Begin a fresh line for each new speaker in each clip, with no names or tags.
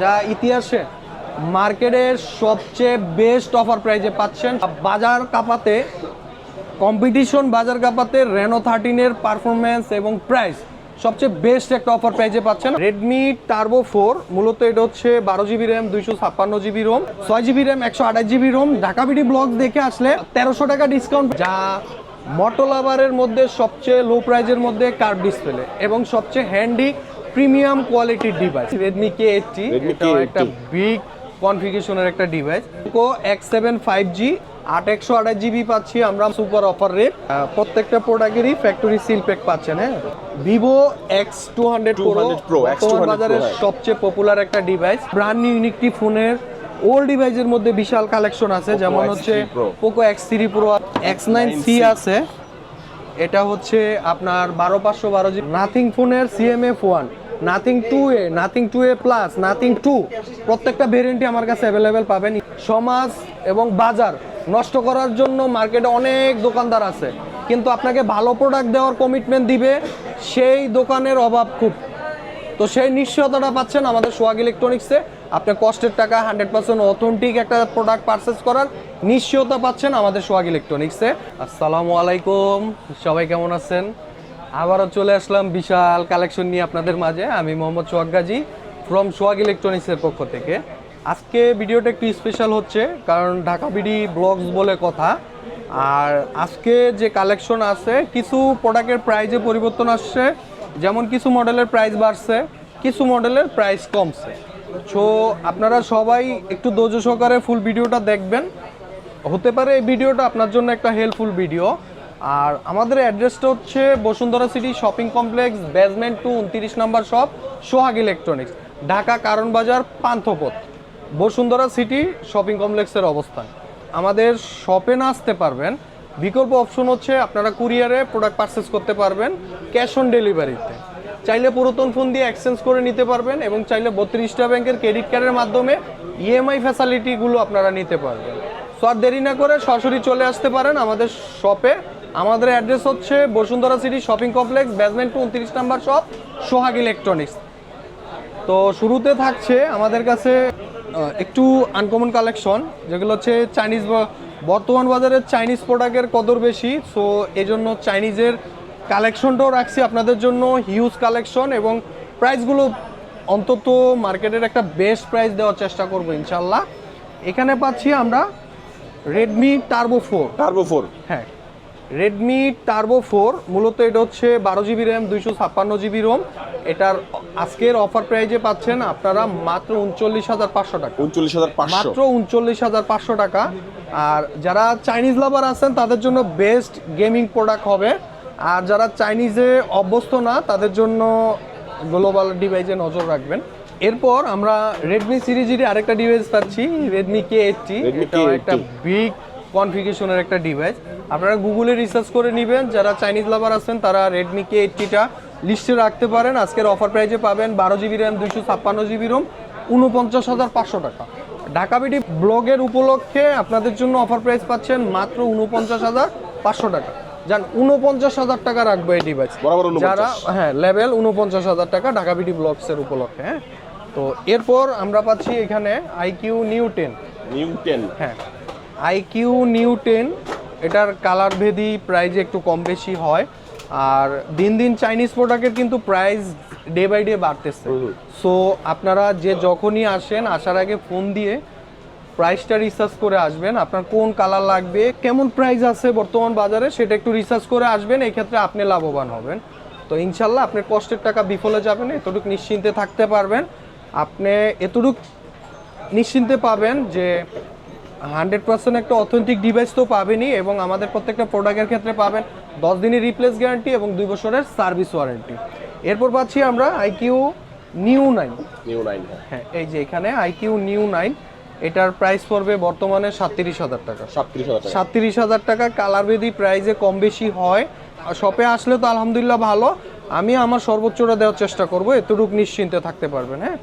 যা ইতিহাসে মার্কেটের সবচেয়ে বেস্ট অফার প্রাইজে পাচ্ছেন বাজার কাপাতে কম্পিটিশন বাজার কাপাতে রেনো থার্টিনের পারফরমেন্স এবং প্রাইস সবচেয়ে বেস্ট একটা অফার প্রাইজে পাচ্ছেন। রেডমি টার্বো ফোর মূলত এটা হচ্ছে বারো জিবি র্যাম দুইশো ছাপ্পান্ন জিবি রোম ছয় জিবি র্যাম একশো আঠাশ GB ROM Dhaka BD blog দেখে আসলে তেরোশো টাকা ডিসকাউন্ট যা মটোলাভারের মধ্যে সবচেয়ে লো প্রাইজের মধ্যে কার্ভ ডিসপ্লে এবং সবচেয়ে হ্যান্ডি প্রিমিয়াম কোয়ালিটির ডিভাইস রেডমি কে এইটটি এটা একটা বিগ কনফিগেশনের একটা device Poco X seven five G আট একশো আঠাশ জিবি পাচ্ছি আমরা সুপার অফার রেট প্রত্যেকটা প্রোডাক্টেরই ফ্যাক্টরি সিল প্যাক পাচ্ছেন হ্যাঁ? Vivo X two hundred
200 Pro, X200
বাজারের। সবচেয়ে পপুলার একটা ডিভাইস ব্র্যান্ড নিউ ইউনিকটি ফোনের ওল্ড ডিভাইসের মধ্যে বিশাল কালেকশন আছে যেমন হচ্ছে Poco X three pro X nine C আছে। এটা হচ্ছে আপনার বারো পাঁচশো বারো জি নাথিং ফোনের CMF one Nothing two A Nothing two A plus Nothing two প্রত্যেকটা ভেরিয়েন্টই আমার কাছে অ্যাভেলেবেল পাবেন। সমাজ এবং বাজার নষ্ট করার জন্য মার্কেটে অনেক দোকানদার আছে। কিন্তু আপনাকে ভালো প্রোডাক্ট দেওয়ার কমিটমেন্ট দিবে সেই দোকানের অভাব খুব। তো সেই নিশ্চয়তাটা পাচ্ছেন আমাদের সোয়াগ ইলেকট্রনিক্সে আপনি কষ্টের টাকা হান্ড্রেড পার্সেন্ট অথেন্টিক একটা প্রোডাক্ট পারচেস করার নিশ্চয়তা পাচ্ছেন আমাদের সোয়াগ ইলেকট্রনিক্সে আসসালামু আলাইকুম, সবাই কেমন আছেন? আবারও চলে আসলাম বিশাল কালেকশন নিয়ে আপনাদের মাঝে। আমি মোহাম্মদ সোহাগ গাজী ফ্রম সোয়াগ ইলেকট্রনিক্সের পক্ষ থেকে। আজকে ভিডিওটা একটু স্পেশাল হচ্ছে, কারণ ঢাকা বিডি ব্লগস বলে কথা। আর আজকে যে কালেকশন আছে, কিছু প্রোডাক্টের প্রাইজে পরিবর্তন আসছে, যেমন কিছু মডেলের প্রাইস বাড়ছে, কিছু মডেলের প্রাইস কমছে। সো আপনারা সবাই একটু ধৈর্য সহকারে ফুল ভিডিওটা দেখবেন। হতে পারে এই ভিডিওটা আপনার জন্য একটা হেল্পফুল ভিডিও আর আমাদের অ্যাড্রেসটা হচ্ছে Bashundhara city shopping complex basement two উনত্রিশ number shop Sohag electronics Dhaka Karwan Bazar, Panthapath. Bashundhara city shopping কমপ্লেক্সের অবস্থান। আমাদের শপে না আসতে পারবেন। বিকল্প অপশন হচ্ছে আপনারা কুরিয়ারে প্রোডাক্ট পারচেস করতে পারবেন ক্যাশ অন ডেলিভারিতে চাইলে পুরাতন ফোন দিয়ে এক্সচেঞ্জ করে নিতে পারবেন এবং চাইলে বত্রিশটা ব্যাংকের ক্রেডিট কার্ডের মাধ্যমে ইএমআই ফ্যাসিলিটিগুলো আপনারা নিতে পারবেন। সো আর দেরি না করে সরাসরি চলে আসতে পারেন আমাদের শপে আমাদের অ্যাড্রেস হচ্ছে Bashundhara city shopping complex basement two উনত্রিশ নাম্বার শপ সোহাগ ইলেকট্রনিক্স। তো শুরুতে থাকছে আমাদের কাছে একটু আনকমন কালেকশন যেগুলো হচ্ছে চাইনিজ বর্তমান বাজারে চাইনিজ প্রোডাক্টের কদর বেশি সো এই জন্য চাইনিজের কালেকশনটাও রাখছি আপনাদের জন্য হিউজ কালেকশন এবং প্রাইসগুলো অন্তত মার্কেটের একটা বেস্ট প্রাইস দেওয়ার চেষ্টা করব ইনশাল্লাহ এখানে পাচ্ছি আমরা Redmi Turbo four
Turbo four
হ্যাঁ। রেডমি টার্বো ফোর মূলত এটা হচ্ছে বারো জিবি র্যাম দুইশো ছাপ্পান্ন জিবি রোম এটার আজকের অফার প্রাইজে পাচ্ছেন আপনারা মাত্র উনচল্লিশ হাজার পাঁচশো টাকা।
উনচল্লিশ হাজার
মাত্র উনচল্লিশ হাজার পাঁচশো টাকা। আর যারা চাইনিজ লাভার আছেন তাদের জন্য বেস্ট গেমিং প্রোডাক্ট হবে। আর যারা চাইনিজে অভ্যস্ত না তাদের জন্য গ্লোবাল ডিভাইসে নজর রাখবেন। এরপর আমরা রেডমি সিরিজেরই আরেকটা ডিভাইস পাচ্ছি রেডমি কে এইটটি এটা একটা বিগ কনফিগেশনের একটা ডিভাইস আপনারা গুগলে রিসার্চ করে নেবেন। যারা চাইনিজ লাভার আছেন তারা রেডমি কে এইটটিটা লিস্টে রাখতে পারেন। আজকের অফার প্রাইজে পাবেন বারো জিবি র্যাম দুইশো ছাপ্পান্ন জিবি রোম উনপঞ্চাশ হাজার পাঁচশো টাকা। ঢাকা বিডি ব্লগের উপলক্ষে আপনাদের জন্য অফার প্রাইস পাচ্ছেন মাত্র উনপঞ্চাশ হাজার পাঁচশো টাকা। যান উনপঞ্চাশ হাজার টাকা রাখব এই ডিভাইস
বরাবর
যারা হ্যাঁ লেভেল উনপঞ্চাশ হাজার টাকা ঢাকা বিডি ব্লগসের উপলক্ষে হ্যাঁ। তো এরপর আমরা পাচ্ছি এখানে iQOO Neo ten
Neo ten
হ্যাঁ। আইকিউ নিউ টেন এটার কালার ভেদি প্রাইস একটু কম বেশি হয়। আর দিন দিন চাইনিজ প্রোডাক্টের কিন্তু প্রাইস ডে বাই ডে বাড়তেছে। সো আপনারা যে যখনই আসেন আসার আগে ফোন দিয়ে প্রাইসটা রিসার্চ করে আসবেন আপনার কোন কালার লাগবে কেমন প্রাইস আছে বর্তমান বাজারে সেটা একটু রিসার্চ করে আসবেন এই ক্ষেত্রে আপনি লাভবান হবেন। তো ইনশাল্লাহ আপনার কষ্টের টাকা বিফলে যাবেন এতটুকু নিশ্চিন্তে থাকতে পারবেন। আপনি এতটুকু নিশ্চিন্তে পাবেন যে হান্ড্রেড পার্সেন্ট একটা অথেন্টিক ডিভাইস তো পাবেনই এবং আমাদের প্রত্যেকটা প্রোডাক্টের ক্ষেত্রে পাবেন দশ দিনের রিপ্লেস গ্যারান্টি এবং দুই বছরের সার্ভিস ওয়ারেন্টি এরপর পাচ্ছি আমরা iQOO Neo nine
Neo nine
হ্যাঁ। এই যে এখানে আইকিউ নিউ নাইন এটার প্রাইস পড়বে বর্তমানে সাতত্রিশ হাজার টাকা।
সাতত্রিশ হাজার টাকা।
সাতত্রিশ হাজার টাকা কালার বেদি প্রাইসে কম বেশি হয়। আর শপে আসলে তো আলহামদুলিল্লাহ ভালো। আমি আমার সর্বোচ্চটা দেওয়ার চেষ্টা করব এতটুকু নিশ্চিন্তে থাকতে পারবেন হ্যাঁ।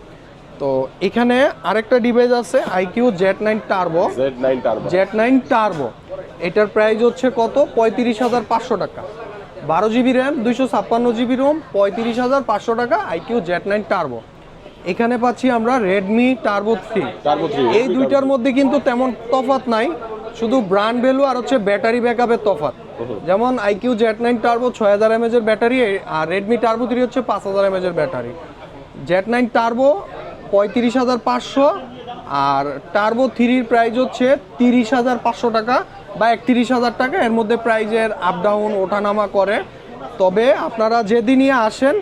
তো এখানে আরেকটা ডিভাইস আছে iQOO Z nine Turbo
Z nine Turbo
Z nine Turbo এটার প্রাইস হচ্ছে কত? পঁয়ত্রিশ হাজার পাঁচশো টাকা। বারো জিবি র্যাম দুইশো ছাপ্পান্ন জিবি রোম পঁয়ত্রিশ হাজার পাঁচশো টাকা আইকিউ জেড নাইন টার্বো এখানে পাচ্ছি আমরা রেডমি টার্বো থ্রি
Turbo 3,
এই দুইটার মধ্যে কিন্তু তেমন তফাৎ নাই শুধু ব্র্যান্ড ভ্যালু আর হচ্ছে ব্যাটারি ব্যাকআপের তফাৎ। যেমন আইকিউ জেড নাইন টার্বো ছয় হাজার এমএজ এর ব্যাটারি আর রেডমি টার্বো থ্রি হচ্ছে পাঁচ হাজার এমএজ এর ব্যাটারি জেড নাইন টার্বো পঁয়ত্রিশ হাজার পাঁচশো আর টার্বো থ্রির প্রাইস হচ্ছে তিরিশ হাজার পাঁচশো টাকা বা একত্রিশ হাজার টাকা। এর মধ্যে প্রাইজের আপ ডাউন ওঠানামা করে। তবে আপনারা যেদিনই আসেন,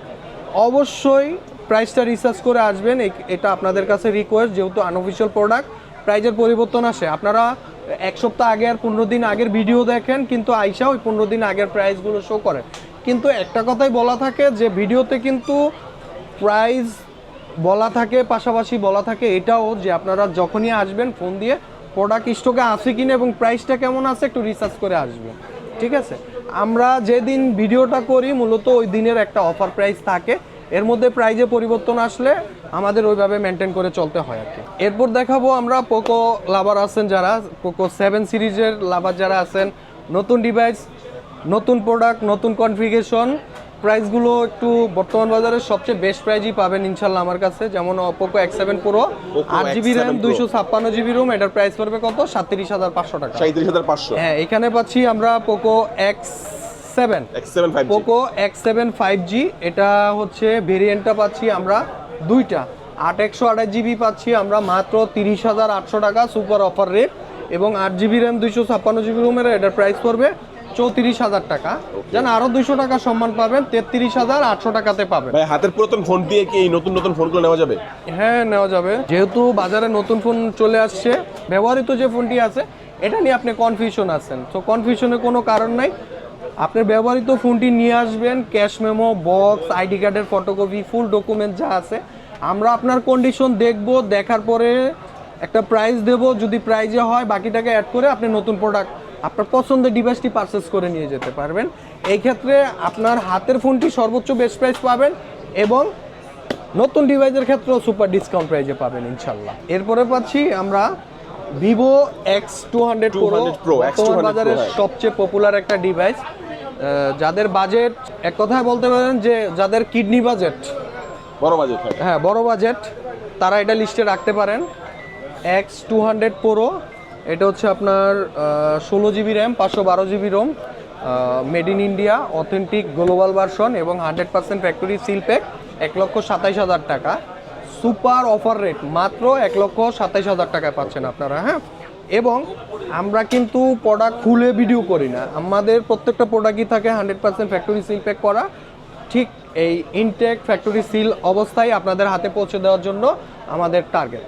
অবশ্যই প্রাইসটা রিসার্চ করে আসবেন। এটা আপনাদের কাছে রিকোয়েস্ট যেহেতু আনঅফিসিয়াল প্রোডাক্ট প্রাইজের পরিবর্তন আসে। আপনারা এক সপ্তাহ আগে আর পনেরো দিন আগের ভিডিও দেখেন, কিন্তু আইসা ওই পনেরো দিন আগের প্রাইসগুলো শো করে। কিন্তু একটা কথাই বলা থাকে যে ভিডিওতে কিন্তু প্রাইস বলা থাকে, পাশাপাশি বলা থাকে এটাও যে আপনারা যখনই আসবেন ফোন দিয়ে প্রোডাক্ট স্টকে আছে কিনা এবং প্রাইসটা কেমন আছে একটু রিসার্চ করে আসবেন, ঠিক আছে? আমরা যেদিন ভিডিওটা করি, মূলত ওই দিনের একটা অফার প্রাইস থাকে। এর মধ্যে প্রাইজে পরিবর্তন আসলে আমাদের ওইভাবে মেনটেন করে চলতে হয় আর কি। এরপর দেখাবো আমরা পোকো লাভার আছেন যারা পোকো সেভেন সিরিজের লাভার যারা আছেন, নতুন ডিভাইস নতুন প্রোডাক্ট নতুন কনফিগেশন প্রাইসগুলো একটু বর্তমান বাজারে সবচেয়ে বেস্ট প্রাইজই পাবেন ইনশাল্লাহ আমার কাছে। যেমন পোকো এক্স সেভেন প্রো আট জিবি
X7
র্যাম
Pro।
দুইশো ছাপ্পান্ন জিবি রুম এটার প্রাইস পড়বে কত? সাতত্রিশ হাজার পাঁচশো টাকা।
সাঁত্রিশ হাজার পাঁচশো।
হ্যাঁ এখানে পাচ্ছি আমরা Poco X seven Poco X seven five G এটা হচ্ছে ভেরিয়েন্টটা পাচ্ছি আমরা দুইটা। আট একশো আঠাশ জিবি পাচ্ছি আমরা মাত্র তিরিশ হাজার আটশো টাকা সুপার অফার রেট এবং আট জিবি র্যাম দুইশো ছাপ্পান্ন জিবি রুমের এটার প্রাইস পড়বে চৌত্রিশ হাজার টাকা। যেন আরও দুইশো টাকা সম্মান পাবেন তেত্রিশ হাজার আটশো টাকাতে পাবেন।
ভাই হাতের পুরাতন ফোন দিয়ে কি এই নতুন নতুন ফোনগুলো নেওয়া যাবে?
হ্যাঁ নেওয়া যাবে। যেহেতু বাজারে নতুন ফোন চলে আসছে ব্যবহৃত যে ফোনটি আছে এটা নিয়ে আপনি কনফিউশন আছেন। তো কনফিউশনের কোনো কারণ নাই। আপনার ব্যবহৃত ফোনটি নিয়ে আসবেন ক্যাশ মেমো বক্স আইডি কার্ডের ফটোকপি ফুল ডকুমেন্ট যা আছে। আমরা আপনার কন্ডিশন দেখব দেখার পরে একটা প্রাইস দেব। যদি প্রাইজে হয় বাকিটাকে অ্যাড করে আপনি নতুন প্রোডাক্ট আপনার পছন্দের ডিভাইসটি পারচেস করে নিয়ে যেতে পারবেন। এই ক্ষেত্রে আপনার হাতের ফোনটি সর্বোচ্চ বেস্ট প্রাইস পাবেন এবং নতুন ডিভাইসের ক্ষেত্রেও সুপার ডিসকাউন্ট প্রাইজে পাবেন ইনশাল্লাহ এরপরে পাচ্ছি আমরা Vivo X two hundred
200 Pro, X200
বাজারের। সবচেয়ে পপুলার একটা ডিভাইস যাদের বাজেট এক কথায় বলতে পারেন যে যাদের কিডনি বাজেট
বড় বাজেট হ্যাঁ
বড় বাজেট তারা এটা লিস্টে রাখতে পারেন। এক্স টু হান্ড্রেড প্রো এটা হচ্ছে আপনার ষোলো জিবি র্যাম পাঁচশো বারো GB ROM made in India authentic global version এবং hundred percent factory seal pack এক লক্ষ সাতাইশ হাজার টাকা। সুপার অফার রেট মাত্র এক লক্ষ সাতাইশ হাজার টাকায় পাচ্ছেন আপনারা হ্যাঁ? এবং আমরা কিন্তু প্রোডাক্ট খুলে ভিডিও করি না। আমাদের প্রত্যেকটা প্রোডাক্টই থাকে hundred percent factory seal pack করা। ঠিক এই ইনটেক ফ্যাক্টরি সিল অবস্থায় আপনাদের হাতে পৌঁছে দেওয়ার জন্য আমাদের টার্গেট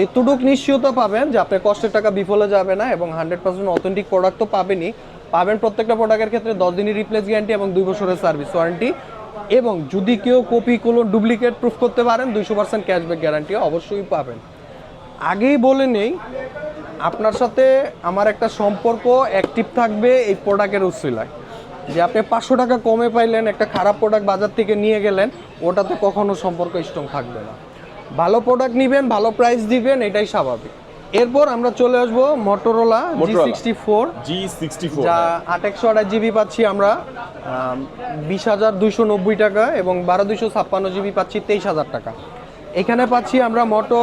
এইটুকুক নিশ্চয়তা পাবেন যে আপনার কষ্টের টাকা বিফলে যাবে না এবং হান্ড্রেড পার্সেন্ট অথেন্টিক প্রোডাক্ট তো পাবেনই। পাবেন প্রত্যেকটা প্রোডাক্টের ক্ষেত্রে দশ দিনের রিপ্লেস গ্যারান্টি এবং দুই বছরের সার্ভিস ওয়ারেন্টি এবং যদি কেউ কপি কোনো ডুপ্লিকেট প্রুফ করতে পারেন, দুইশো পার্সেন্ট ক্যাশব্যাক গ্যারান্টি অবশ্যই পাবেন। আগেই বলে নেই, আপনার সাথে আমার একটা সম্পর্ক অ্যাক্টিভ থাকবে এই প্রোডাক্টের উচ্ছিলায় যে আপনি পাঁচশো টাকা কমে পাইলেন, একটা খারাপ প্রোডাক্ট বাজার থেকে নিয়ে গেলেন, ওটাতে কখনো সম্পর্ক স্ট্রং থাকবে না। ভালো প্রোডাক্ট নেবেন ভালো প্রাইস দিবেন এটাই স্বাভাবিক। এরপর আমরা চলে আসব Motorola G. Sixty four
G sixty four
যা আট একশো আঠাশ জিবি পাচ্ছি আমরা বিশ হাজার দুইশো নব্বই টাকা এবং বারো দুইশো ছাপ্পান্ন জিবি পাচ্ছি তেইশ হাজার টাকা। এখানে পাচ্ছি আমরা মোটো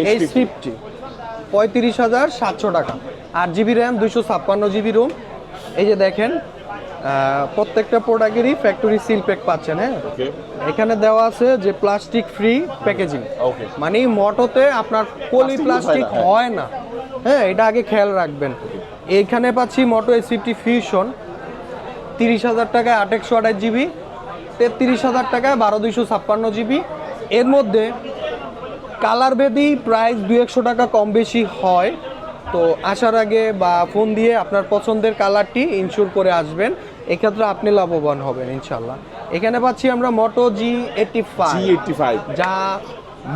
এইচ
H50
ফিফটি পঁয়ত্রিশ হাজার সাতশো টাকা। আট জিবি র্যাম দুইশো ছাপ্পান্ন জিবি রুম এই যে দেখেন প্রত্যেকটা প্রোডাক্টেরই ফ্যাক্টরি সিল প্যাক পাচ্ছেন হ্যাঁ? এখানে দেওয়া আছে যে প্লাস্টিক ফ্রি প্যাকেজিং
ওকে
মানে মটোতে আপনার পলি প্লাস্টিক
হয় না, হ্যাঁ।
না। হ্যাঁ এটা আগে খেয়াল রাখবেন। এইখানে পাচ্ছি মোটো এস ফিফটি ফিউশন তিরিশ হাজার টাকায় আট একশো আঠাশ জিবি তেত্রিশ হাজার টাকায় বারো দুইশো ছাপ্পান্ন জিবি। এর মধ্যে কালার ভেদি প্রাইস দুই একশো টাকা কম বেশি হয়। তো আসার আগে বা ফোন দিয়ে আপনার পছন্দের কালারটি ইনশিওর করে আসবেন। এক্ষেত্রে আপনি লাভবান হবেন ইনশাল্লাহ এখানে পাচ্ছি আমরা Moto G eighty five
eighty five
যা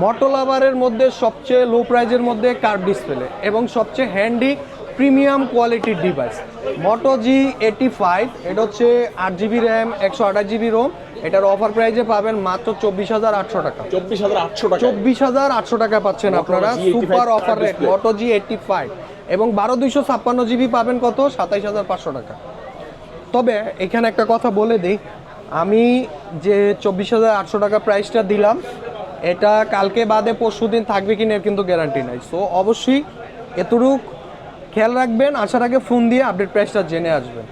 মটোলাভারের মধ্যে সবচেয়ে লো প্রাইজের মধ্যে কার্ভ ডিসপ্লে এবং সবচেয়ে হ্যান্ডি প্রিমিয়াম কোয়ালিটির device Moto G eighty five এটা হচ্ছে আট জিবি র্যাম একশো আঠাশ জিবি রোম এটার অফার প্রাইজে পাবেন মাত্র চব্বিশ হাজার আটশো টাকা।
চব্বিশ হাজার আটশো টাকা।
চব্বিশ হাজার আটশো টাকা পাচ্ছেন আপনারা। Super offer rate. Moto G eighty five এবং বারো দুইশো ছাপ্পান্ন জিবি পাবেন কত? সাতাইশ হাজার পাঁচশো টাকা। তবে এখানে একটা কথা বলে দিই। আমি যে চব্বিশ হাজার আটশো টাকা প্রাইসটা দিলাম, এটা কালকে বাদে পরশু দিন থাকবে এর কিন্তু গ্যারান্টি নাই। সো অবশ্যই এতটুক খেয়াল রাখবেন, আসার আগে ফোন দিয়ে আপডেট প্রাইসটা জেনে আসবেন।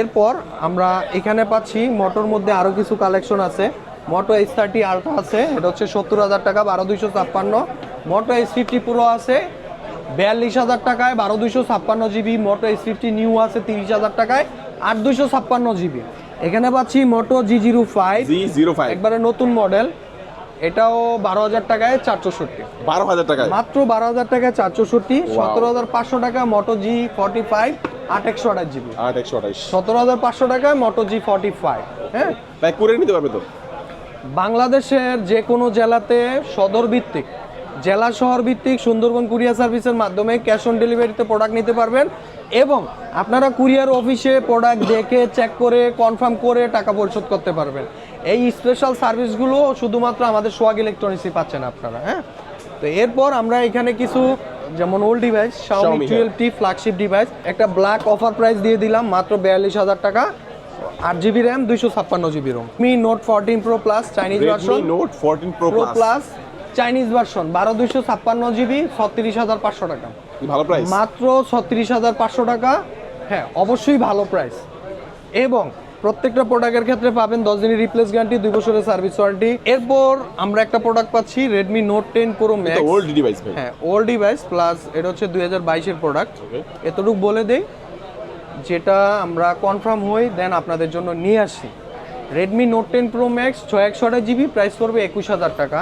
এরপর আমরা এখানে পাচ্ছি মোটর মধ্যে আরও কিছু কালেকশন আছে। মোটো এইচ থার্টি আলট্রা আছে, এটা হচ্ছে সত্তর হাজার টাকা, বারো দুইশো ছাপ্পান্ন। মোটো এইচ ফিফটি পুরো আছে, বিয়াল্লিশ হাজার টাকায় বারো দুইশো ছাপ্পান্ন GB Moto Edge fifty Neo আছে, তিরিশ হাজার টাকায়। আট দুইশো ছাপ্পান্ন জিবি। এখানে পাচ্ছি Moto G zero five
G zero five
একবারে নতুন মডেল। এটাও বারো হাজার টাকায় চার চৌষট্টি
বারো হাজার টাকায়।
মাত্র বারো হাজার টাকায় চার চৌষট্টি সতেরো হাজার পাঁচশো টাকা মোটো জি ফর্টি ফাইভ আট একশো আঠাশ জিবি।
আট একশো আঠাইশ
সতেরো হাজার পাঁচশো টাকায় মোটো জি ফর্টি ফাইভ হ্যাঁ?
প্যাক করে নিতে পারবে তো?
বাংলাদেশের যে কোনো জেলাতে সদর ভিত্তিক জেলা শহর ভিত্তিক সুন্দরবন কুরিয়ার সার্ভিসের মাধ্যমে ক্যাশ অন ডেলিভারিতে প্রোডাক্ট নিতে পারবেন এবং আপনারা কুরিয়ার অফিসে প্রোডাক্ট দেখে চেক করে কনফার্ম করে টাকা পরিশোধ করতে পারবেন। এই স্পেশাল সার্ভিসগুলো শুধুমাত্র আমাদের সোয়াগ ইলেকট্রনিক্সই পাচ্ছেন আপনারা হ্যাঁ? তো এরপর আমরা এখানে কিছু যেমন old device
Xiaomi,
T flagship device একটা ব্ল্যাক অফার প্রাইস দিয়ে দিলাম মাত্র বিয়াল্লিশ হাজার টাকা। আট জিবি র্যাম দুইশো ছাপ্পান্ন GB ROM Mi Note fourteen Pro plus Chinese version
Note fourteen Pro plus
Chinese version বারো দুইশো ছাপ্পান্ন জিবি ছত্রিশ হাজার পাঁচশো টাকা।
ভালো প্রাইস
মাত্র ছত্রিশ হাজার পাঁচশো টাকা। হ্যাঁ অবশ্যই ভালো প্রাইস এবং প্রত্যেকটা প্রোডাক্টের ক্ষেত্রে পাবেন দশ দিনের রিপ্লেস গ্যারান্টি দুই বছরের সার্ভিস ওয়ারেন্টি এরপর আমরা একটা প্রোডাক্ট পাচ্ছি Redmi Note ten Pro Max
old device
হ্যাঁ ওল্ড ডিভাইস প্লাস এটা হচ্ছে দুই হাজার বাইশের প্রোডাক্ট এতটুকু বলে দেই যেটা আমরা কনফার্ম হই দেন আপনাদের জন্য নিয়ে আসি। Redmi Note ten Pro Max ছয় একশো আঠাশ জিবি প্রাইস পড়বে একুশ হাজার টাকা।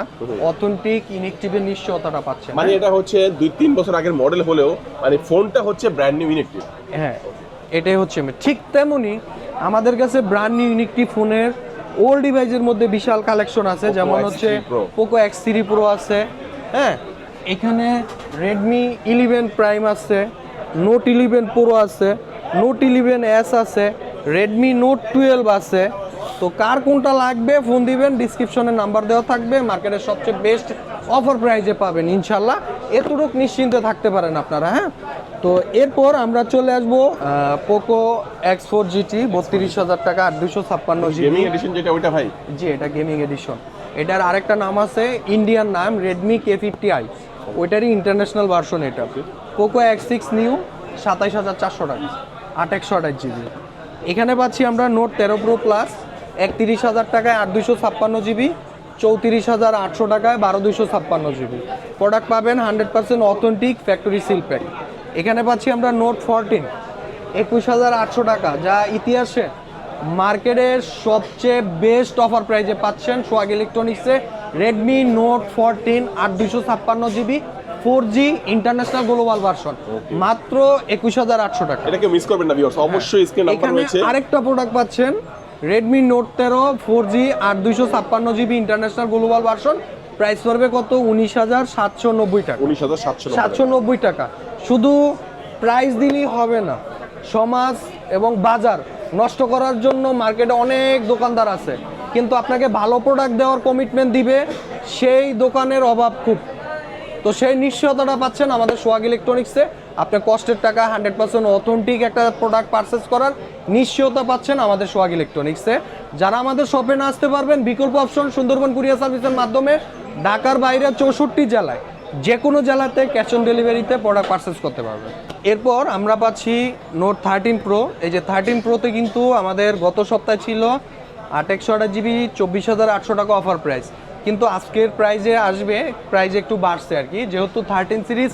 অথেন্টিক ইনেকটিভের নিশ্চয়তাটা পাচ্ছে
মানে এটা হচ্ছে দুই তিন বছর আগের মডেল হলেও মানে ফোনটা হচ্ছে ব্র্যান্ড নিউ ইনেকটিভ
হ্যাঁ এটাই হচ্ছে ঠিক তেমনই আমাদের কাছে ব্র্যান্ড নিউ ইউনিকটি ফোনের ওল্ড ডিভাইসের মধ্যে বিশাল কালেকশন আছে যেমন হচ্ছে পোকো এক্স থ্রি প্রো আছে হ্যাঁ? এখানে রেডমি ইলেভেন প্রাইম আছে নোট ইলেভেন প্রো আছে নোট ইলেভেন এস আছে রেডমি নোট টুয়েলভ আছে তো কার কোনটা লাগবে ফোন দিবেন ডিসক্রিপশনে নাম্বার দেওয়া থাকবে মার্কেটের সবচেয়ে বেস্ট অফার প্রাইজে পাবেন ইনশাল্লাহ এতটুক নিশ্চিন্তে থাকতে পারেন আপনারা হ্যাঁ? তো এরপর আমরা চলে আসব পোকো এক্স ফোর জিটি বত্রিশ হাজার টাকা আর দুশো ছাপ্পান্ন জিবি
গেমিং এডিশন যেটা ওইটা ভাই।
জি এটা গেমিং এডিশন এটার আরেকটা নাম আছে ইন্ডিয়ান নাম রেডমি কে ফিফটি আই ওইটারই ইন্টারন্যাশনাল ভার্সন এটা। পোকো এক্স সিক্স নিউ সাতাইশ হাজার চারশো টাকা আট একশো আঠাশ জিবি এখানে পাচ্ছি আমরা নোট তেরো প্রো প্লাস একত্রিশ হাজার টাকায় আট দুশো ছাপ্পান্ন জিবি চৌত্রিশ হাজার আটশো টাকায় বারো দুশো ছাপ্পান্ন জিবি। প্রোডাক্ট পাবেন hundred percent authentic factory seal pack এখানে পাচ্ছি আমরা নোট ফোরটিন একুশ হাজার আটশো টাকা যা ইতিহাসে মার্কেটের সবচেয়ে বেস্ট অফার প্রাইজে পাচ্ছেন সোয়াগ ইলেকট্রনিক্সে রেডমি নোট ফোরটিন আট দুশো ছাপ্পান্ন GB four G international global version মাত্র একুশ হাজার আটশো টাকা।
এটাকে মিস করবেন না অবশ্যই স্ক্রিন নাম্বার রয়েছে।
আরেকটা প্রোডাক্ট পাচ্ছেন রেডমি নোট তেরো ফোর জি আট দুইশো ছাপ্পান্ন GB international global version price পড়বে কত? উনিশ হাজার সাতশো নব্বই টাকা।
উনিশ হাজার সাতশো
সাতশো নব্বই টাকা। শুধু প্রাইস দিলেই হবে না সমাজ এবং বাজার নষ্ট করার জন্য মার্কেটে অনেক দোকানদার আছে। কিন্তু আপনাকে ভালো প্রোডাক্ট দেওয়ার কমিটমেন্ট দিবে সেই দোকানের অভাব খুব। তো সেই নিশ্চয়তাটা পাচ্ছেন আমাদের সোয়াগ ইলেকট্রনিক্সে। আপনি কষ্টের টাকা হান্ড্রেড পার্সেন্ট অথেন্টিক একটা প্রোডাক্ট পারচেস করার নিশ্চয়তা পাচ্ছেন আমাদের সোয়াগ ইলেকট্রনিক্সে। যারা আমাদের শপে না আসতে পারবেন, বিকল্প অপশন সুন্দরবন কুরিয়ার সার্ভিসের মাধ্যমে ঢাকার বাইরে চৌষট্টি জেলায় যে কোনো জেলাতে ক্যাশ অন ডেলিভারিতে প্রোডাক্ট পারচেস করতে পারবেন। এরপর আমরা পাচ্ছি নোট থার্টিন প্রো এই যে থার্টিন প্রোতে কিন্তু আমাদের গত সপ্তাহে ছিল আট একশো আঠাশ জিবি চব্বিশ হাজার আটশো টাকা অফার প্রাইস কিন্তু আজকের প্রাইজে আসবে প্রাইজে একটু বাড়ছে আর কি। যেহেতু থার্টিন সিরিজ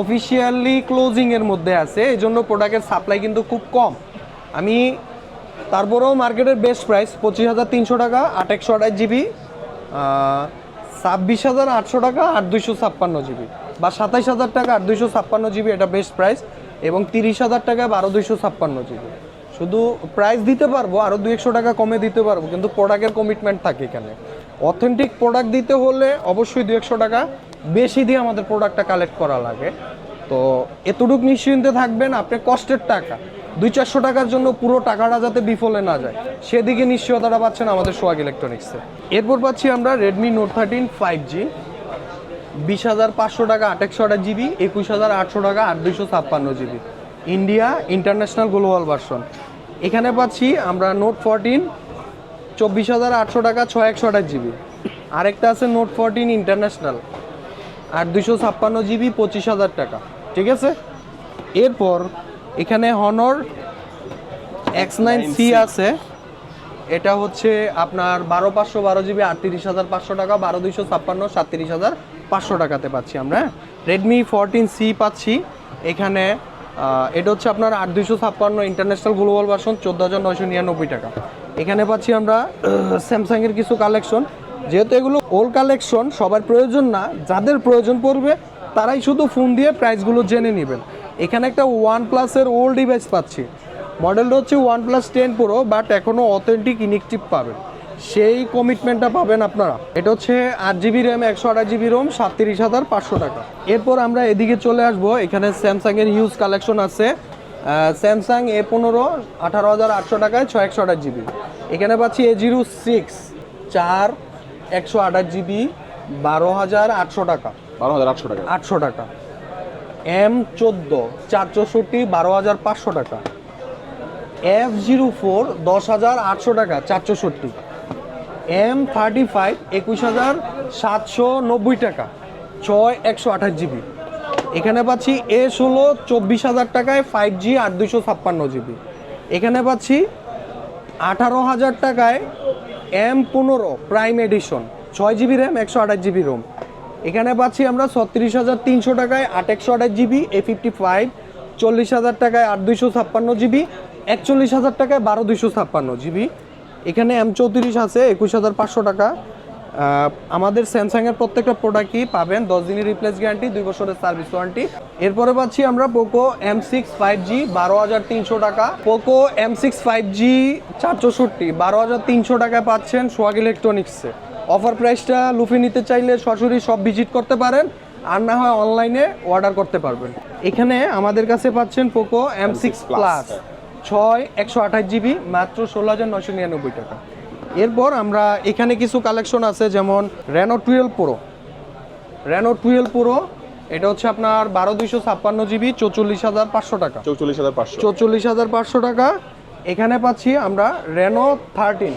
অফিসিয়ালি ক্লোজিংয়ের মধ্যে আছে এই জন্য প্রোডাক্টের সাপ্লাই কিন্তু খুব কম। আমি তারপরেও মার্কেটের বেস্ট প্রাইস পঁচিশ হাজার তিনশো টাকা, আট একশো আঠাশ জিবি ছাব্বিশ হাজার আটশো টাকা, আট দুইশো ছাপ্পান্ন জিবি বা সাতাইশ হাজার টাকা, আট দুইশো ছাপ্পান্ন জিবি এটা বেস্ট প্রাইস এবং তিরিশ হাজার টাকা বারো দুইশো ছাপ্পান্ন জিবি শুধু প্রাইস দিতে পারব আরও দু একশো টাকা কমে দিতে পারব, কিন্তু প্রোডাক্টের কমিটমেন্ট থাকে এখানে। অথেন্টিক প্রোডাক্ট দিতে হলে অবশ্যই দু একশো টাকা বেশি দিয়ে আমাদের প্রোডাক্টটা কালেক্ট করা লাগে। তো এতটুকু নিশ্চিন্তে থাকবেন, আপনি কষ্টের টাকা। দুই চারশো টাকার জন্য পুরো টাকাটা যাতে বিফলে না যায়। সেদিকে নিশ্চয়তাটা পাচ্ছেন আমাদের সোয়াগ ইলেকট্রনিক্সে এরপর পাচ্ছি আমরা Redmi Note thirteen five G বিশ হাজার পাঁচশো টাকা আট একশো আঠাশ জিবি একুশ হাজার আটশো টাকা আট দুইশো ছাপ্পান্ন GB India international global version এখানে পাচ্ছি আমরা নোট ফোরটিন চব্বিশ হাজার আটশো টাকা ছয় একশো আঠাশ জিবি। আরেকটা আছে নোট ফোরটিন ইন্টারন্যাশনাল আর দুশো ছাপ্পান্ন জিবি পঁচিশ হাজার টাকা। ঠিক আছে? এরপর এখানে হনর এক্স নাইন সি আছে। এটা হচ্ছে আপনার বারো পাঁচশো বারো জিবি আটত্রিশ হাজার পাঁচশো টাকা বারো দুইশো ছাপ্পান্ন সাতত্রিশ হাজার পাঁচশো টাকাতে পাচ্ছি আমরা। রেডমি ফোরটিন সি পাচ্ছি। এখানে এটা হচ্ছে আপনার আট দুইশো ছাপ্পান্ন ইন্টারন্যাশনাল গ্লোবাল ভার্সন চোদ্দ হাজার নয়শো নিরানব্বই টাকা। এখানে পাচ্ছি আমরা স্যামসাংয়ের কিছু কালেকশন যেহেতু এগুলো ওল্ড কালেকশন সবার প্রয়োজন না, যাদের প্রয়োজন পড়বে, তারাই শুধু ফোন দিয়ে প্রাইসগুলো জেনে নেবেন। এখানে একটা ওয়ান প্লাসের ওল্ড ডিভাইস পাচ্ছি। মডেলটা হচ্ছে OnePlus ten pro but এখনও অথেন্টিক ইনেকটিভ পাবেন। সেই কমিটমেন্টটা পাবেন আপনারা। এটা হচ্ছে আট জিবি র্যাম একশো আঠাশ জিবি রোম সাতত্রিশ হাজার পাঁচশো টাকা। এরপর আমরা এদিকে চলে আসব। এখানে স্যামসাংয়ের হিউজ কালেকশন আছে। স্যামসাং এ পনেরো আঠারো হাজার আটশো টাকায় ছয় একশো আঠাশ জিবি। এখানে পাচ্ছি এ জিরো সিক্স চার একশো আঠাশ জিবি বারো হাজার আটশো টাকা।
বারো হাজার আটশো টাকা।
আটশো টাকা। এম চোদ্দ চার চৌষট্টি বারো হাজার পাঁচশো টাকা। এফ জিরো ফোর দশ হাজার আটশো টাকা চার চৌষট্টি এম থার্টি ফাইভ একুশ হাজার সাতশো নব্বই টাকা ছয় একশো আঠাশ জিবি। এখানে পাচ্ছি এ ষোলো, চব্বিশ হাজার টাকায় ফাইভ জি আট দুশো ছাপ্পান্ন জিবি এখানে পাচ্ছি আঠারো হাজার টাকায় এম পনেরো প্রাইম এডিশন ছয় জিবি র্যাম একশো আঠাশ জিবি রোম এখানে পাচ্ছি আমরা ছত্রিশ হাজার তিনশো টাকায় আট একশো আঠাশ জিবি এ ফিফটি ফাইভ চল্লিশ হাজার টাকায় আট দুইশো ছাপ্পান্ন জিবি একচল্লিশ হাজার টাকায় বারো দুইশো ছাপ্পান্ন জিবি এখানে এম চৌত্রিশ আছে, একুশ হাজার পাঁচশো টাকা। আমাদের স্যামসাংয়ের প্রত্যেকটা প্রোডাক্টই পাবেন দশ দিনের রিপ্লেস গ্যারান্টি দুই বছরের সার্ভিস ওয়ারেন্টি এরপরে পাচ্ছি আমরা Poco M six five G বারো হাজার তিনশো টাকা। Poco M six five G চার চৌষট্টি বারো হাজার তিনশো টাকায় পাচ্ছেন সোয়াগ ইলেকট্রনিক্সে। অফার প্রাইসটা লুফে নিতে চাইলে সরাসরি সব ভিজিট করতে পারেন আর না হয় অনলাইনে অর্ডার করতে পারবেন। এখানে আমাদের কাছে পাচ্ছেন পোকো এম সিক্স প্লাস ছয় একশো আঠাশ জিবি মাত্র ষোলো হাজার নয়শো নিরানব্বই টাকা। এরপর আমরা এখানে কিছু কালেকশন আছে যেমন Reno twelve pro Reno twelve pro এটা হচ্ছে আপনার বারো দুইশো ছাপ্পান্ন জিবি চৌচল্লিশ হাজার পাঁচশো টাকা।
চৌচল্লিশ হাজার পাঁচশো।
চৌচল্লিশ হাজার পাঁচশো টাকা। এখানে পাচ্ছি আমরা রেনো থার্টিন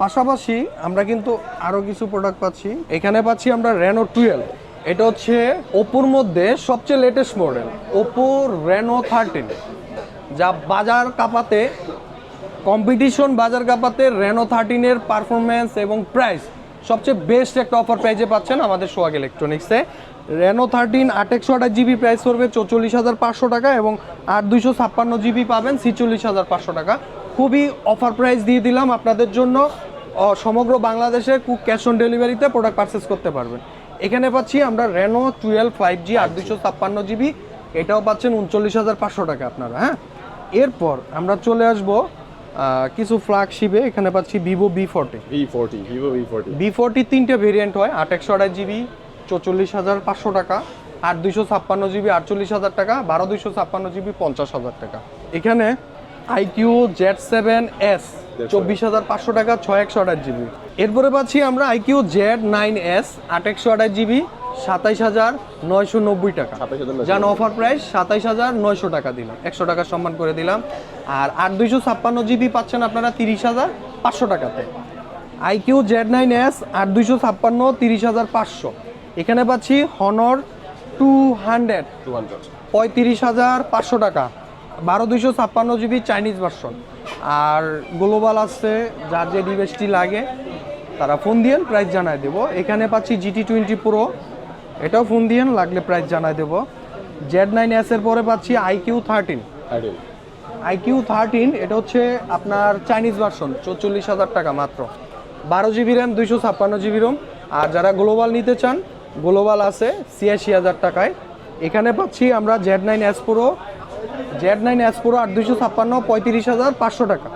পাশাপাশি আমরা কিন্তু আরও কিছু প্রোডাক্ট পাচ্ছি। এখানে পাচ্ছি আমরা রেনো টুয়েলভ এটা হচ্ছে ওপোর মধ্যে সবচেয়ে latest model Oppo Reno thirteen যা বাজার কাপাতে কম্পিটিশন বাজার কাপাতে রেনো থার্টিনের পারফরমেন্স এবং প্রাইস সবচেয়ে বেস্ট একটা অফার প্রাইজে পাচ্ছেন আমাদের সোয়াগ ইলেকট্রনিক্সে রেনো থার্টিন আট একশো আঠাশ জিবি প্রাইস পড়বে চৌচল্লিশ হাজার পাঁচশো টাকা এবং আট দুইশো ছাপ্পান্ন জিবি পাবেন ছিচল্লিশ হাজার পাঁচশো টাকা। খুবই অফার প্রাইস দিয়ে দিলাম আপনাদের জন্য। সমগ্র বাংলাদেশে ক্যাশ অন ডেলিভারিতে প্রোডাক্ট পারচেস করতে পারবেন। এখানে পাচ্ছি আমরা রেনো টুয়েলভ ফাইভ জি আট দুইশো ছাপ্পান্ন জিবি এটাও পাচ্ছেন উনচল্লিশ হাজার পাঁচশো টাকা আপনারা হ্যাঁ? এরপর আমরা চলে আসব কিছু ফ্ল্যাগশিপে এখানে পাচ্ছি Vivo B forty
V forty Vivo V forty
B forty তিনটে ভেরিয়েন্ট হয় আট একশো আঠাশ জিবি চৌচল্লিশ হাজার পাঁচশো টাকা আট দুইশো ছাপ্পান্ন জিবি আটচল্লিশ হাজার টাকা বারো দুইশো ছাপ্পান্ন জিবি পঞ্চাশ হাজার টাকা। এখানে আইকিউ জেড সেভেন এস চব্বিশ হাজার পাঁচশো টাকা ছয় একশো আঠাশ জিবি এরপরে পাচ্ছি আমরা আইকিউ জেড নাইন এস আট একশো আঠাশ জিবি সাতাইশ হাজার নয়শো নব্বই টাকা। যান অফার প্রাইস সাতাইশ হাজার নয়শো টাকা দিলাম। একশো টাকা সম্মান করে দিলাম। আর আট দুইশো ছাপ্পান্ন জিবি পাচ্ছেন আপনারা তিরিশ হাজার পাঁচশো টাকাতে। আইকিউ জেড নাইন এস আট দুইশো ছাপ্পান্ন তিরিশ হাজার পাঁচশো। এখানে পাচ্ছি Honor two hundred
two hundred
পঁয়ত্রিশ হাজার পাঁচশো টাকা। বারো দুইশো ছাপ্পান্ন জিবি চাইনিজ ভার্সন আর গ্লোবাল আছে যার যে ডিভাইসটি লাগে তারা ফোন দিয়েন প্রাইস জানায় দেবো। এখানে পাচ্ছি জিটি টোয়েন্টি প্রো এটাও ফোন দিয়েন লাগলে প্রাইস জানায় দেবো। জেড নাইন এস এর পরে পাচ্ছি iQOO thirteen
thirteen
iQOO thirteen এটা হচ্ছে আপনার চাইনিজ ভার্সন চৌচল্লিশ হাজার টাকা মাত্র। বারো জিবি র্যাম দুইশো ছাপ্পান্ন জিবি রোম আর যারা গ্লোবাল নিতে চান গ্লোবাল আছে ছিয়াশি হাজার টাকায়। এখানে পাচ্ছি আমরা Z nine S pro Z nine S pro আট দুইশো ছাপ্পান্ন পঁয়ত্রিশ হাজার পাঁচশো টাকা।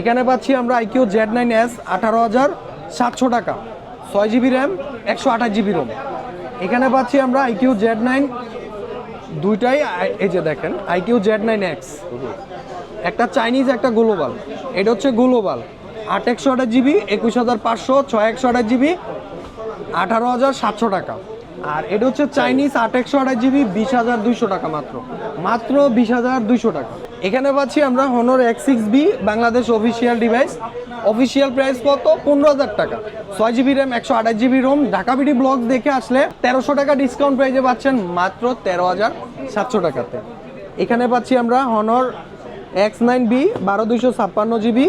এখানে পাচ্ছি আমরা আইকিউ জেড নাইন এস আঠারো হাজার সাতশো টাকা। ছয় জিবি র্যাম একশো আঠাশ জিবি রোম এখানে পাচ্ছি আমরা আইকিউ জেড নাইন দুইটাই এই যে দেখেন আইকিউ জেড নাইন এক্স একটা চাইনিজ একটা গ্লোবাল এটা হচ্ছে গ্লোবাল আট একশো আঠাশ জিবি, একুশ হাজার পাঁচশো, ছয় একশো আঠাশ জিবি, আঠারো হাজার সাতশো টাকা। আর এটা হচ্ছে চাইনিজ আট একশো আঠাশ জিবি, বিশ হাজার দুইশো টাকা মাত্র। মাত্র বিশ হাজার দুইশো টাকা। এখানে পাচ্ছি আমরা Honor X six B Bangladesh official device official price কত? পনেরো হাজার টাকা। ছয় জিবি র্যাম একশো আঠাশ GB ROM Dhaka BD blog দেখে আসলে তেরোশো টাকা ডিসকাউন্ট প্রাইসে পাচ্ছেন মাত্র তেরো হাজার সাতশো টাকাতে। এখানে পাচ্ছি আমরা হনর এক্স নাইন বি বারো দুইশো ছাপ্পান্ন জিবি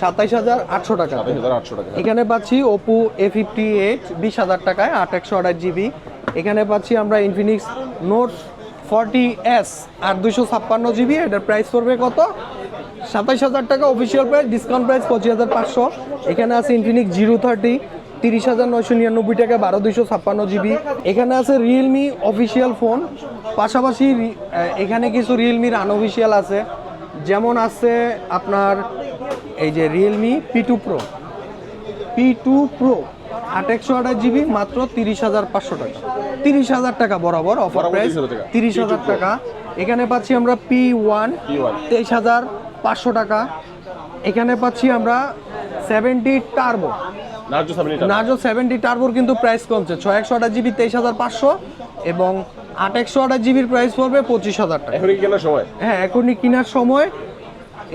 সাতাইশ হাজার আটশো টাকা।
হাজার আটশো টাকা।
এখানে পাচ্ছি ওপো এ ফিফটি এইট বিশ হাজার টাকায় আট একশো আঠাশ জিবি এখানে পাচ্ছি আমরা ইনফিনিক্স নোট ফর্টি এস আর দুশো ছাপ্পান্ন জিবি, এটার প্রাইস পড়বে কত? সাতাইশ হাজার টাকা অফিসিয়াল প্রাইস ডিসকাউন্ট প্রাইস পঁচিশ হাজার পাঁচশো। এখানে আছে ইনফিনিক্স জিরো থার্টি, তিরিশ হাজার নয়শো নিরানব্বই টাকা, বারো দুইশো ছাপ্পান্ন জিবি। এখানে আছে রিয়েলমি অফিসিয়াল ফোন পাশাপাশি এখানে কিছু রিয়েলমির আনঅফিসিয়াল আছে। যেমন আছে আপনার এই যে Realme P two pro P two pro আট একশো আঠাশ জিবি মাত্র তিরিশ হাজার পাঁচশো টাকা। তিরিশ হাজার টাকা বরাবর অফার প্রাইস তিরিশ হাজার টাকা। এখানে পাচ্ছি আমরা পি ওয়ান তেইশ হাজার পাঁচশো টাকা। এখানে পাচ্ছি আমরা seventy turbo.
Narzo seven
seventy টার্বোর কিন্তু প্রাইস কমছে। ছয় একশো আঠাশ জিবি তেইশ হাজার পাঁচশো এবং আট একশো আঠাশ জিবির প্রাইস পড়বে পঁচিশ হাজার টাকা।
কেনার সময়।
হ্যাঁ এখনই কেনার সময়।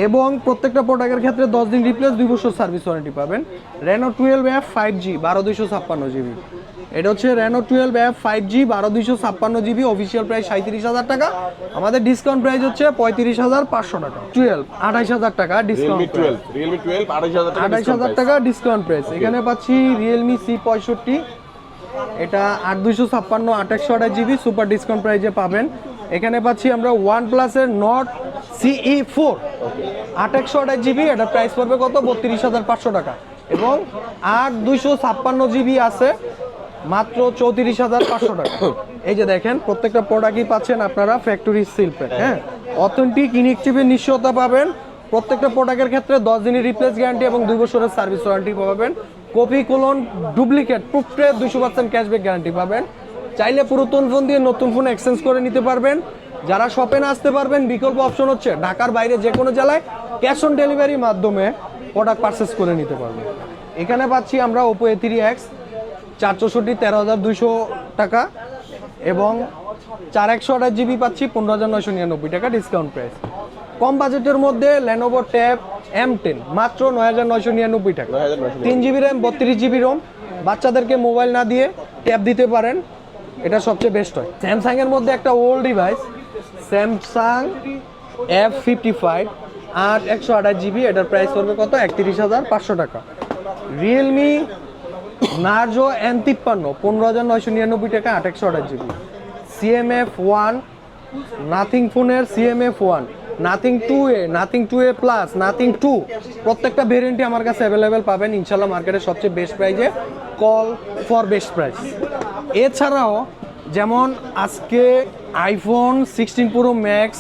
এবং প্রত্যেকটা প্রোডাক্টের ক্ষেত্রে দশ দিন রিপ্লেস দুই বছর সার্ভিস ওয়ারেন্টি পাবেন। Reno twelve F five G বারো দুইশো ছাপ্পান্ন জিবি এটা হচ্ছে Reno twelve F five G বারো দুইশো ছাপ্পান্ন জিবি অফিসিয়াল প্রাইস সাঁত্রিশ হাজার টাকা। আমাদের ডিসকাউন্ট প্রাইস হচ্ছে পঁয়ত্রিশ হাজার পাঁচশো টাকা। টুয়েলভ আঠাইশ হাজার টাকা ডিসকাউন্ট আঠাইশ হাজার টাকা ডিসকাউন্ট প্রাইস এখানে পাচ্ছি রিয়েলমি সি পঁয়ষট্টি। এটা আট দুইশো ছাপ্পান্ন আঠাশশো আঠাশ জিবি সুপার ডিসকাউন্ট প্রাইজে পাবেন। এখানে পাচ্ছি আমরা ওয়ান প্লাসের নট সিই ফোর আট আঠাশশো আঠাশ জিবি এটার প্রাইস পড়বে কত? বত্রিশ হাজার পাঁচশো টাকা। এবং আট দুইশো ছাপ্পান্ন জিবি আছে, মাত্র চৌত্রিশ হাজার পাঁচশো টাকা। এই যে দেখেন, প্রত্যেকটা প্রোডাক্টই পাচ্ছেন আপনারা ফ্যাক্টরি সিলপ্যাক হ্যাঁ? অথেন্টিক ইনেকটিভের নিশ্চয়তা পাবেন। প্রত্যেকটা প্রোডাক্টের ক্ষেত্রে দশ দিনের রিপ্লেস গ্যারান্টি এবং দুই বছরের সার্ভিস ওয়ারেন্টি পাবেন। কপি কোলন ডুপ্লিকেট প্রুফটে দুশো পার্সেন্ট ক্যাশব্যাক গ্যারান্টি পাবেন। চাইলে পুরাতন ফোন দিয়ে নতুন ফোন এক্সচেঞ্জ করে নিতে পারবেন। যারা শপে না আসতে পারবেন বিকল্প অপশন হচ্ছে ঢাকার বাইরে যে কোনো জেলায় ক্যাশ অন ডেলিভারির মাধ্যমে প্রোডাক্ট পারচেস করে নিতে পারবেন। এখানে পাচ্ছি আমরা ওপো এ থ্রি এক্স চার চৌষট্টি তেরো হাজার দুইশো টাকা এবং চার একশো আঠাশ জিবি পাচ্ছি পনেরো হাজার নয়শো নিরানব্বই টাকা ডিসকাউন্ট প্রাইস কম বাজেটের মধ্যে লেনোভো ট্যাব এম টেন মাত্র নয় হাজার নয়শো নিরানব্বই টাকা। তিন জিবি র্যাম বত্রিশ জিবি রোম বাচ্চাদেরকে মোবাইল না দিয়ে ট্যাব দিতে পারেন এটা সবচেয়ে বেস্ট হয়। স্যামসাংয়ের মধ্যে একটা old device Samsung F fifty five আট একশো আঠাশ জিবি, এটার প্রাইস পড়বে কত? একত্রিশ হাজার পাঁচশো টাকা। রিয়েলমি নার্জো এন তিপ্পান্ন, পনেরো হাজার নয়শো নিরানব্বই টাকা, আট একশো আঠাশ জিবি। সিএমএফ ওয়ান নাথিং ফোনের CMF one Nothing two A Nothing two A plus Nothing two প্রত্যেকটা ভেরিয়েন্টই আমার কাছে অ্যাভেলেবেল পাবেন। ইনশাল্লাহ মার্কেটের সবচেয়ে বেস্ট প্রাইজে কল ফর বেস্ট প্রাইস এছাড়াও যেমন আজকে iPhone sixteen pro max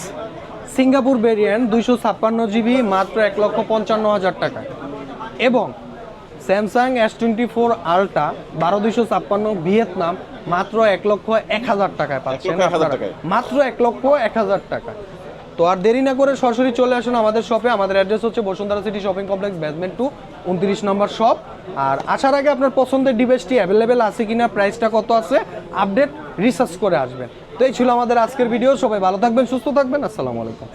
Singapore variant দুইশো ছাপ্পান্ন জিবি মাত্র এক লক্ষ পঞ্চান্ন হাজার টাকায় এবং Samsung S twenty four ultra বারো দুইশো ছাপ্পান্ন ভিয়েতনাম মাত্র এক লক্ষ এক হাজার টাকায় পাচ্ছেন। মাত্র এক লক্ষ এক হাজার টাকা। তো আর দেরি না করে সরাসরি চলে আসুন আমাদের শপে আমাদের অ্যাড্রেস হচ্ছে Bashundhara City Shopping Complex basement two উনত্রিশ নম্বর শপ আর আসার আগে আপনার পছন্দের ডিভাইসটি অ্যাভেলেবেল আছে কিনা প্রাইসটা কত আছে আপডেট রিসার্চ করে আসবেন। তো এই ছিল আমাদের আজকের ভিডিও সবাই ভালো থাকবেন সুস্থ থাকবেন। আসসালামু আলাইকুম।